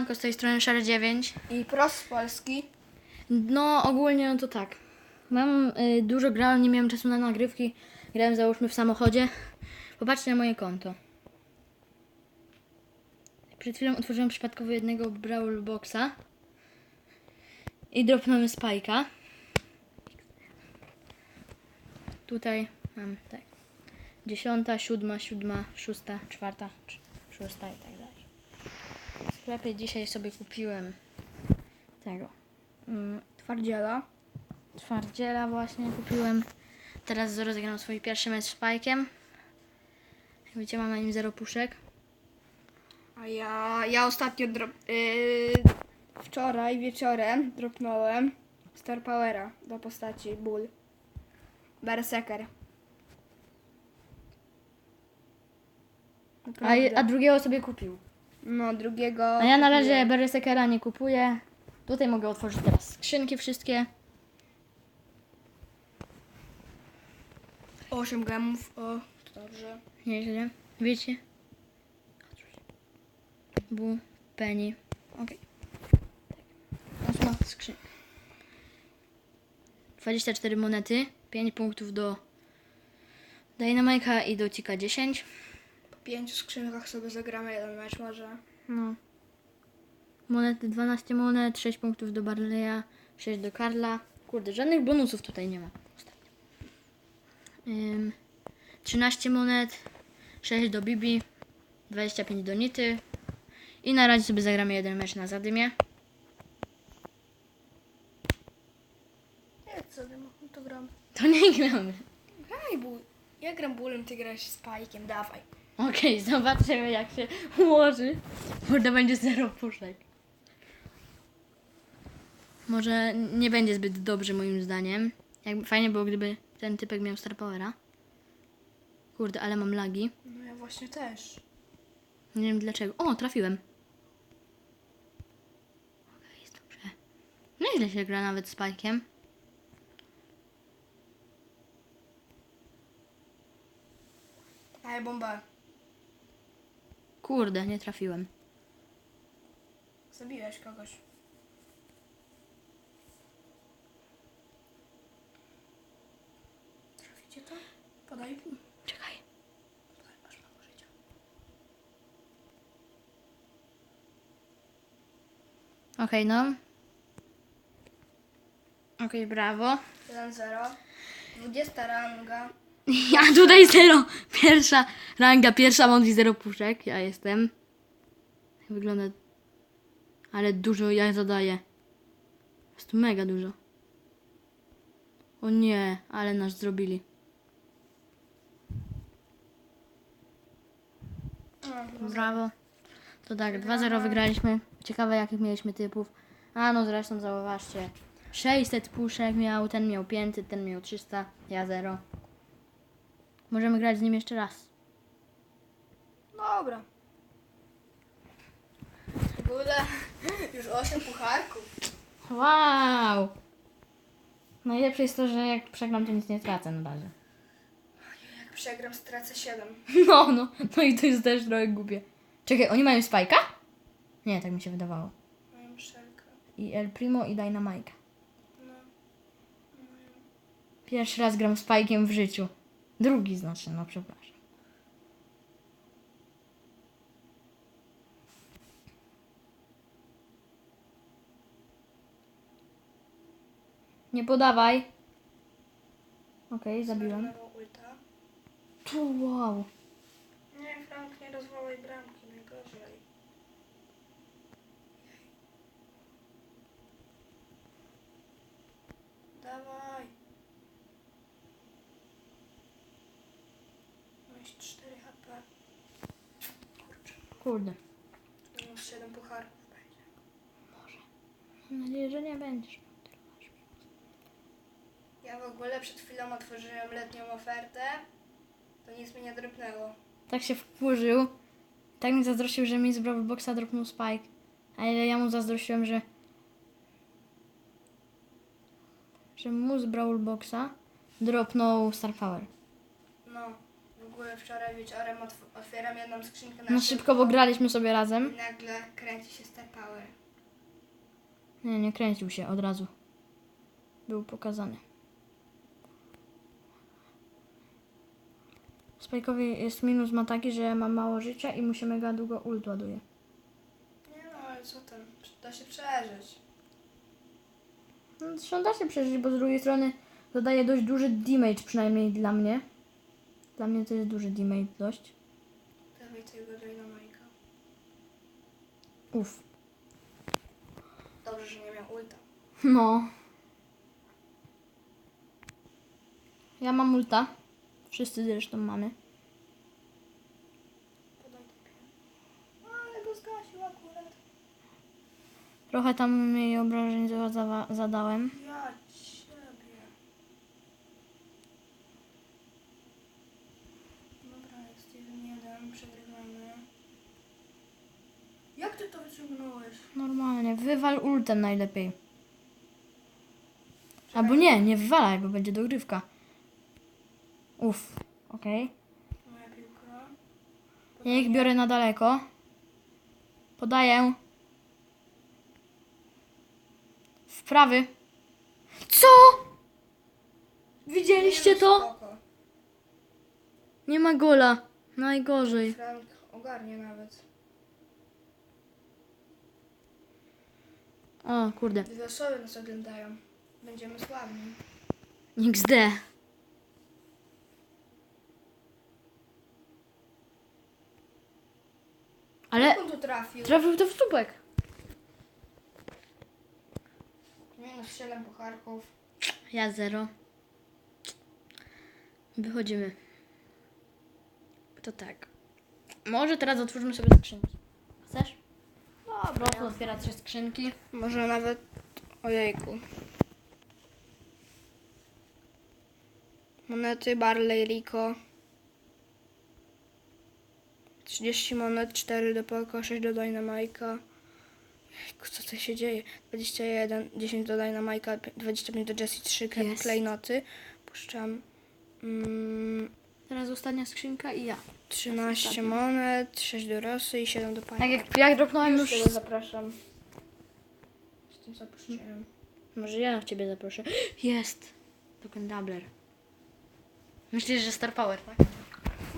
Siemanko, z tej strony Szary 9. I pros z Polski. No ogólnie no to tak. Mam y, dużo grałem, nie miałem czasu na nagrywki. Grałem załóżmy w samochodzie. Popatrzcie na moje konto. Przed chwilą otworzyłem przypadkowo jednego Brawl Boxa. I dropnąłem Spike'a. Tutaj mam tak. Dziesiąta, siódma, siódma, szósta, czwarta, cz- szósta i tak sklepie dzisiaj sobie kupiłem tego. Mm, Twardziela. Twardziela właśnie kupiłem. Teraz rozegram swój pierwszy mecz z Spike'em. Jak widzicie, mam na nim zero puszek. A ja, ja ostatnio drop, yy, wczoraj wieczorem dropnąłem Star Powera do postaci Bull. Berserker. A, Naprawdę. a drugiego sobie kupił. No, drugiego. A ja na razie. Berserkera nie kupuję. Tutaj mogę otworzyć teraz skrzynki wszystkie. 8 gemów, o, to dobrze. Nieźle. Wiecie? Bu, Penny. Okej. Tak. Ósma skrzynka. 24 monety. 5 punktów do Dynamike'a i do Cika 10. Pięciu skrzynkach sobie zagramy jeden mecz może. No. Monety 12 monet, 6 punktów do Barleya, 6 do Karla. Kurde, żadnych bonusów tutaj nie ma. Ostatnio. Ym, 13 monet, 6 do Bibi, 25 do Nity. I na razie sobie zagramy jeden mecz na zadymie. Nie, co wiem, to gram. To nie gramy. Graj ból. Ja gram bólem, ty grasz z Pajkiem, dawaj. Okej, zobaczymy jak się ułoży. Może będzie zero puszek. Może nie będzie zbyt dobrze moim zdaniem. Jak fajnie było, gdyby ten typek miał Star Powera. Kurde, ale mam lagi. No ja właśnie też. Nie wiem dlaczego. O, trafiłem. Okej, jest dobrze. Nieźle się gra nawet z Pajkiem. Daj bombę. Kurde, nie trafiłem. Zabiłeś kogoś. Traficie to? Podaj. Czekaj. Podaj, masz mało życia. Okej, no. Okej, brawo. 1-0. 20 ranga. Ja tutaj zero. Pierwsza ranga, pierwsza Monty zero puszek. Ja jestem. Wygląda. Ale dużo ja zadaję. Jest mega dużo. O nie, ale nas zrobili. Brawo. To tak, 2-0 wygraliśmy. Ciekawe jakich mieliśmy typów. A no zresztą zauważcie. 600 puszek miał, ten miał 500, ten miał 300, ja 0. Możemy grać z nim jeszcze raz. Dobra. W ogóle już 8 pucharków. Wow! Najlepsze jest to, że jak przegram, to nic nie tracę na razie. Jak przegram, stracę 7. No, no, no i to jest też trochę głupie. Czekaj, oni mają Spike'a? Nie, tak mi się wydawało. Moją szelkę. I El Primo i Dynamite. No. Pierwszy raz gram Spike'iem w życiu. Drugi znaczy, no przepraszam. Nie podawaj. Okej, zabiłem. Zmarnował ulta. Tu, wow. Nie, Frank, nie rozwalaj bramki, najgorzej. Dawaj. Masz 4 HP. Kurczę, Kurde. to już 7 pucharków będzie. Mam nadzieję, że nie będziesz miał. Ja w ogóle przed chwilą otworzyłem letnią ofertę. To nic mi nie drobnęło. Tak się wkurzył. Tak mi zazdrościł, że mi z Brawl Boxa dropnął Spike. A ile ja mu zazdrościłem, że... Że mu z Brawl Boxa dropnął Star Power. No, w ogóle ogóle wczoraj wieczorem otw- otwieram jedną skrzynkę na No szybko, bo graliśmy sobie I razem. nagle kręci się Star Power. Nie, nie kręcił się od razu. Był pokazany. Spajkowi jest minus ma taki, że ma mało życia i mu się mega długo ult ładuje. Nie no, ale co tam? Da się przeżyć. No, zresztą da się przeżyć, bo z drugiej strony zadaje dość duży damage, przynajmniej dla mnie. Dla mnie to jest duży damage dość. Dawaj tego Dynamika. Uff. Dobrze, że nie miał ulta. No. Ja mam ulta. Wszyscy zresztą mamy. Podaj to No, ale go zgasił akurat. Trochę tam jej obrażeń za- za- zadałem. Ja ciebie. Dobra, jest jeden jeden, przegrywamy. Jak ty to wyciągnąłeś? Normalnie. Wywal ultem najlepiej. Albo nie, nie wywalaj, bo będzie dogrywka. Uff. Okej. Moja. Ja ich biorę na daleko. Podaję. W prawy. Co? Widzieliście to? Nie ma gola. Najgorzej. Frank ogarnie nawet. O, kurde. Dwie osoby nas oglądają. Będziemy sławni. XD. Ale Jak on tu trafił? trafił to w czubek. Minus 7 pucharków. Ja zero. Wychodzimy. To tak. Może teraz otwórzmy sobie skrzynki. Dobra, ja otwiera trzy skrzynki. Może nawet... Ojejku. Monety Barley Rico. 30 monet, 4 do Poco, 6 do Dynamike'a. Jejku, co to się dzieje? 21, 10 do Dynamike'a, 25 do Jessie, 3 Jest. klejnoty. Puszczam. Mm, Teraz ostatnia skrzynka i ja. 13 monet, 6 do Rosy i 7 do Pani. Tak jak, jak dropnąłem już... Już tego zapraszam. Z tym zapuściłem. Może ja ciebie zaproszę. Jest. Token Doubler. Myślisz, że Star Power, tak?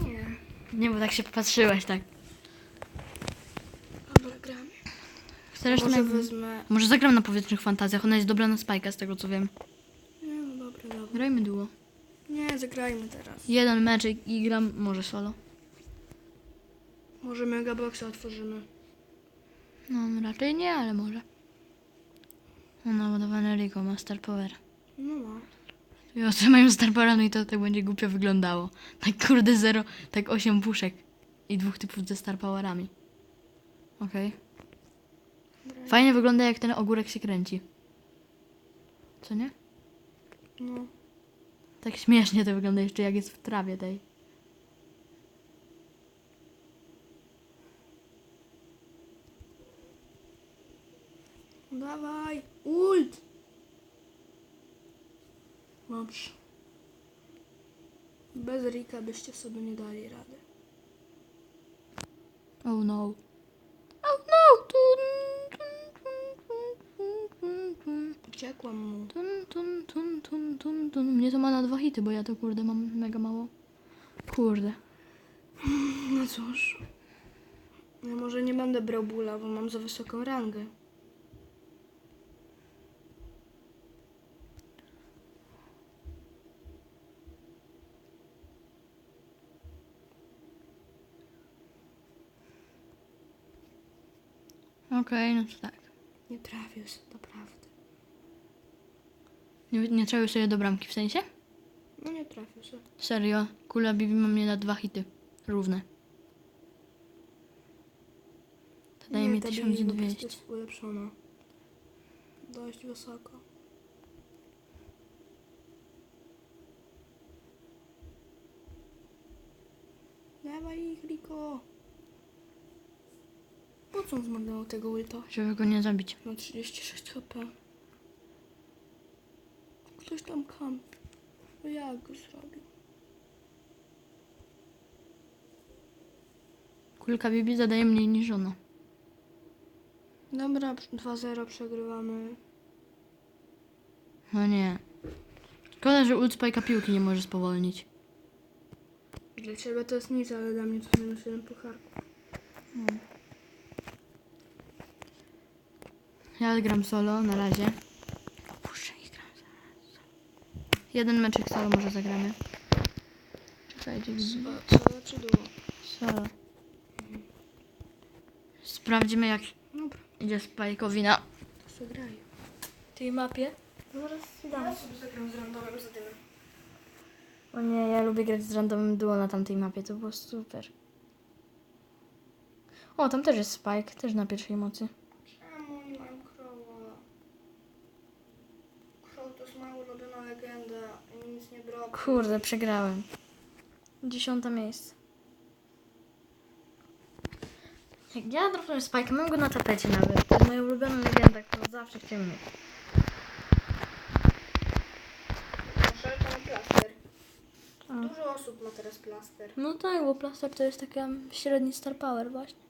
Nie. Nie, bo tak się popatrzyłeś, tak. Dobra, gramy. Chcesz Może na... wezmę... Może zagram na powietrznych fantazjach. Ona jest dobra na spajka, z tego co wiem. Nie, no dobra, dobra. Grajmy duo. Nie, zagrajmy teraz. Jeden mecz i gram może solo. Może Megaboxa otworzymy. No raczej nie, ale może. No naładowany Rico ma Star Power. No ma. I osoby mają Star Power, no i to tak będzie głupio wyglądało. Tak kurde zero, tak osiem puszek. I dwóch typów ze Star Powerami. Okej. Fajnie wygląda jak ten ogórek się kręci. Co nie? No. Tak śmiesznie to wygląda jeszcze jak jest w trawie tej. Dawaj, ult! Dobrze. Bez Rika byście sobie nie dali rady. Oh no. Oh no! Tun, tun, tun, tun, tun, tun. Uciekłam mu. Tun, tun, tun, tun, tun, tun. Mnie to ma na dwa hity, bo ja to kurde mam mega mało. Kurde. No cóż. Ja może nie będę brał bóla, bo mam za wysoką rangę. Okej, no to tak. Nie trafił się, naprawdę. Nie, nie trafił sobie do bramki w sensie? No nie trafił się. Serio. Kula Bibi ma mnie na dwa hity. Równe. To daje mi ta Bibi po prostu 1200. jest ulepszona. Dość wysoko. Dawaj ich, Riko. Po co on zmarnował tego ulta? Żeby go nie zabić. Ma 36 HP. Ktoś tam kampi. No jak go zrobił? Kulka Bibi zadaje mniej niż ona. Dobra, 2-0 przegrywamy. No nie. Szkoda, że ult Spike'a piłki nie może spowolnić. Dla ciebie to jest nic, ale dla mnie to minus jeden pucharków. Ja gram solo na razie. Puszczę i gram solo. Jeden meczek solo może zagramy. Czekajcie, gdzie? Co, czy duo? Solo. Sprawdzimy jak Dobra, idzie Spike'owi na to sobie graj. tej mapie. Zaraz Ja sobie zagram z randomem za dymem. O nie, ja lubię grać z randomem duo na tamtej mapie, to było super. O, tam też jest Spike, też na pierwszej mocy. Czemu nie mam krowa? Crow to jest moja ulubiona legenda Kurde, przegrałem. Dziesiąte miejsce. Jak ja trafiłem Spike, mam go na tapecie nawet. To jest moja ulubiona legenda, którą zawsze chciałem mieć. Proszę, to ma plaster. A. Dużo osób ma teraz plaster. No tak, bo plaster to jest taka średni star power właśnie.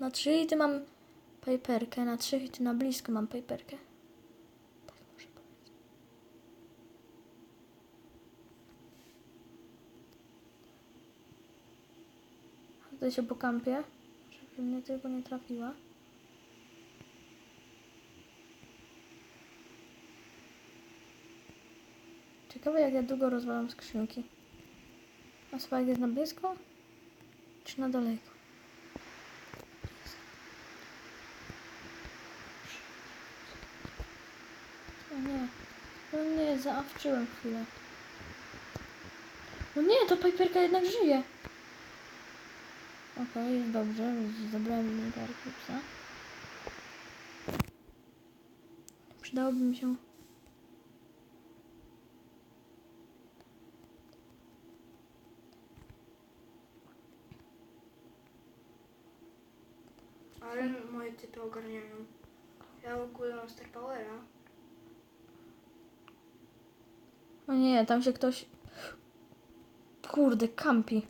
Na trzy hity mam paperkę, na trzy hity na blisko mam paperkę. Tak muszę powiedzieć. Tutaj się pokampię, żeby mnie tylko nie trafiła. Ciekawe jak ja długo rozwalam skrzynki. A Spike jest na blisko? Czy na daleko? O nie. O nie, zaawczyłem chwilę. No nie, to Piperka jednak żyje. Okej, jest dobrze. Zabrałem mi kartę psa. Przydałoby mi się... Ale moje typy ogarniają. Ja w ogóle mam Star Powera. O nie, tam się ktoś... Kurde, kampi.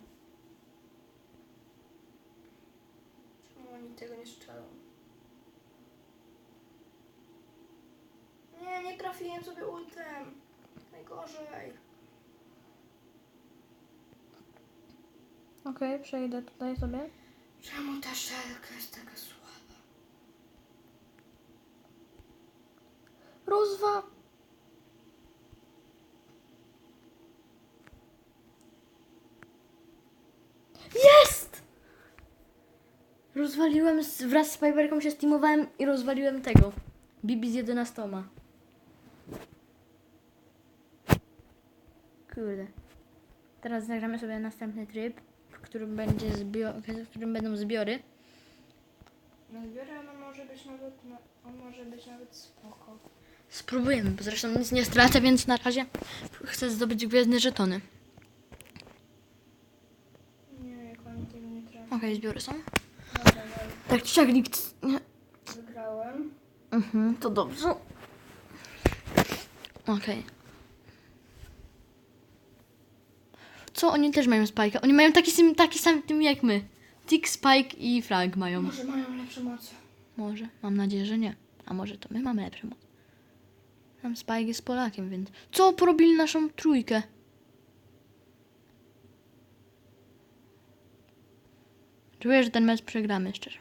Czemu oni tego nie strzelą? Nie, nie trafiłem sobie ultem. Najgorzej. Okej, przejdę tutaj sobie. Czemu ta szelka jest taka słaba? Rozwa... Jest! Rozwaliłem, z, wraz z Piperką się steamowałem i rozwaliłem tego. Bibi z 11. Kurde. Teraz zagramy sobie następny tryb, którym będzie zbio- w którym będą zbiory. Na zbiorę on może być nawet, na, on może być nawet spoko. Spróbujemy, bo zresztą nic nie stracę, więc na razie chcę zdobyć gwiezdne żetony. Nie, jak oni tego nie trafią. Okej, zbiory są. Dobra, dobra. Tak czy siak nikt... Nie. Wygrałem. Mhm, to dobrze. Okej. Co? Oni też mają spike. Oni mają taki, sam- taki sam tym jak my. Tick, Spike i Frag mają. Może mają lepsze moce. Może. Mam nadzieję, że nie. A może to my mamy lepsze moc. Tam Spike jest Polakiem, więc... Co porobili naszą trójkę? Czuję, że ten mecz przegramy, szczerze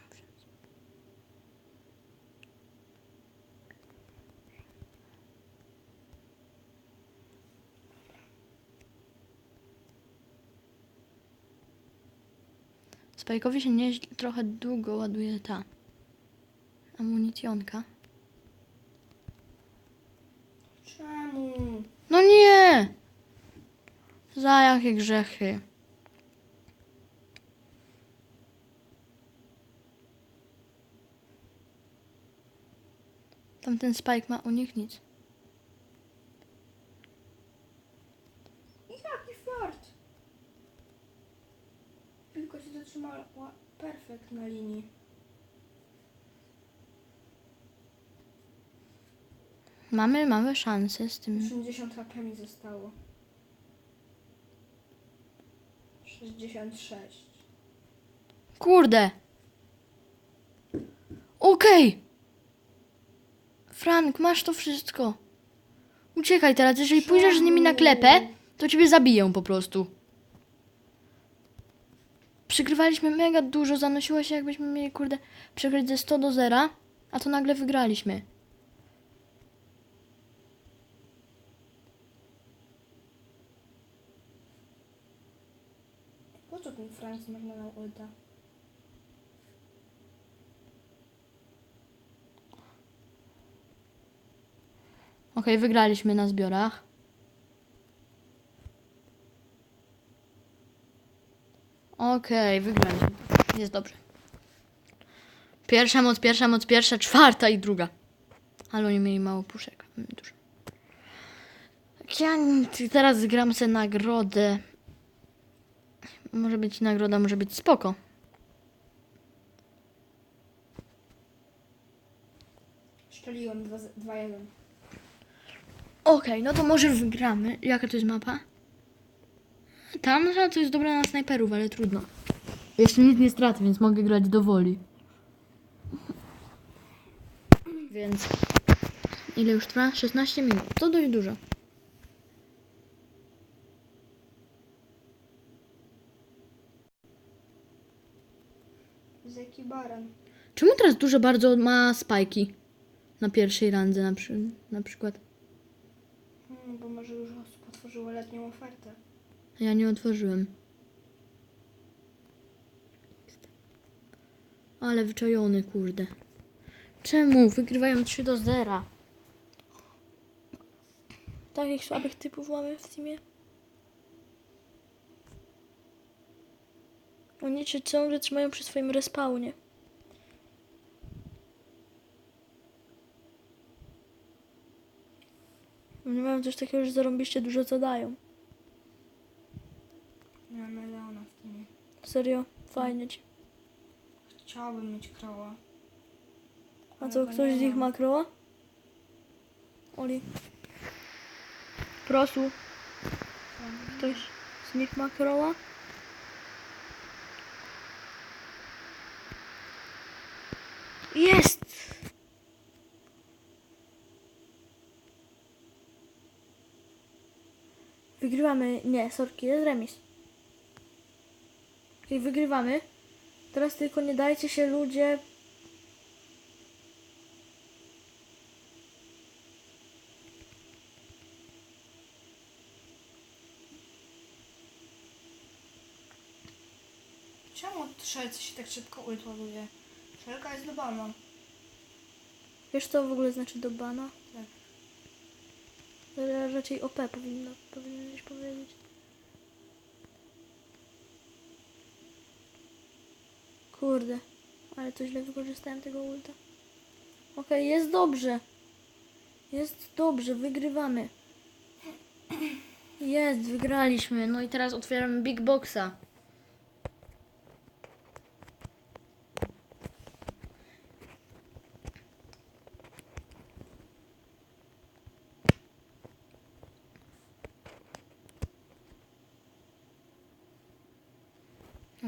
Spajkowi się nie trochę długo ładuje ta amunicjonka. Czemu? No nie! Za jakie grzechy? Tamten Spike ma u nich nic. Jaki fart! Piłka się zatrzymała perfekt na linii. Mamy, mamy szansę z tym. 80 HP mi zostało. 66. Kurde. Okej. Frank, masz to wszystko. Uciekaj teraz, jeżeli pójdziesz z nimi na klepę, to ciebie zabiję po prostu. Przygrywaliśmy mega dużo, zanosiło się jakbyśmy mieli, kurde, przegrać ze 100 do 0, a to nagle wygraliśmy. Po co ten Franc marnował ulta? Okej, wygraliśmy na zbiorach. Okej, wygraliśmy. Jest dobrze. Pierwsza moc, pierwsza moc, pierwsza, czwarta i druga. Ale oni mieli mało puszek. Dużo. Tak Ja teraz gram sobie nagrodę. Może być nagroda, może być spoko. Szczeliłem 2-1. Okej, no to może wygramy. Jaka to jest mapa? Tam to jest dobra na snajperów, ale trudno. Jeszcze nic nie stracę, więc mogę grać do woli. Więc... Ile już trwa? 16 minut. To dość dużo. Z jaki baran? Czemu teraz dużo bardzo ma spajki? Na pierwszej randze na, przy, na przykład. Hmm, bo może osób otworzyło letnią ofertę. Ja nie otworzyłem. Ale wyczajony, kurde. Czemu? Wygrywają 3 do 0. Takich słabych typów mamy w teamie. Oni się ciągle trzymają przy swoim respawnie. Oni mają coś takiego, że zarąbiście dużo zadają. Nie mam Leona w teamie. Serio, fajnie ci. Chciałabym mieć kroła. A co, ktoś z nich ma kroła? Oli. Prosu. Ktoś z nich ma kroła? Jest! Wygrywamy. Nie, sorki, jest remis. Okej, wygrywamy. Teraz tylko nie dajcie się ludzie Czemu strzelcy się tak szybko ładuje? Szelka jest do bana. Wiesz co w ogóle znaczy do bana? Tak. Raczej OP powinno, powinieneś powiedzieć. Kurde, ale to źle wykorzystałem tego ulta. Okej, jest dobrze. Jest dobrze, wygrywamy. Jest, wygraliśmy. No i teraz otwieramy Big Boxa.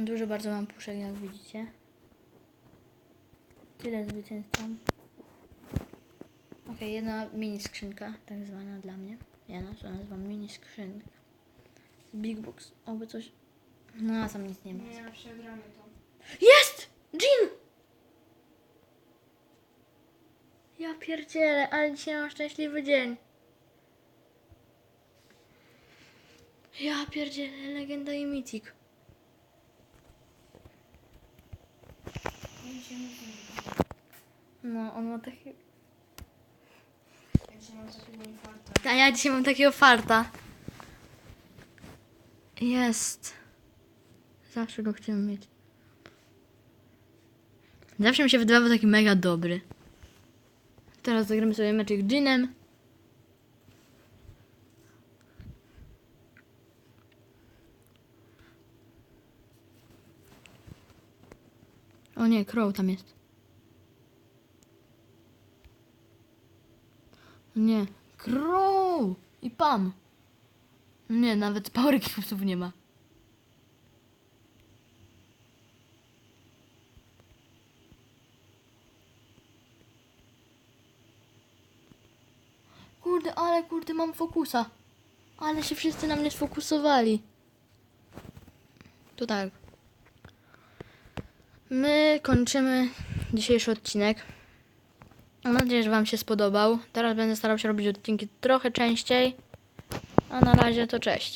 Dużo bardzo mam puszek, jak widzicie. Tyle zwycięstw mam. Okej, jedna mini skrzynka, tak zwana dla mnie. Ja to nazywam mini skrzynka. Big Box. Oby coś... No, a tam nic nie ma. Nie, przegramy to. Jest! Jean! Ja pierdzielę, ale dzisiaj mam szczęśliwy dzień. Ja pierdzielę, legenda i mitik. Ja dzisiaj mam No, on ma taki... Ja dzisiaj mam takiego. A ja dzisiaj mam takiego farta. Jest. Zawsze go chciałem mieć. Zawsze mi się wydawał taki mega dobry. Teraz zagramy sobie meczek Jeanem. nie, Crow tam jest. Nie, Crow i Pam. Nie, nawet Power Cubesów nie ma. Kurde, ale kurde, mam fokusa. Ale się wszyscy na mnie sfokusowali. To tak. My kończymy dzisiejszy odcinek. Mam nadzieję, że Wam się spodobał. Teraz będę starał się robić odcinki trochę częściej. A na razie to cześć.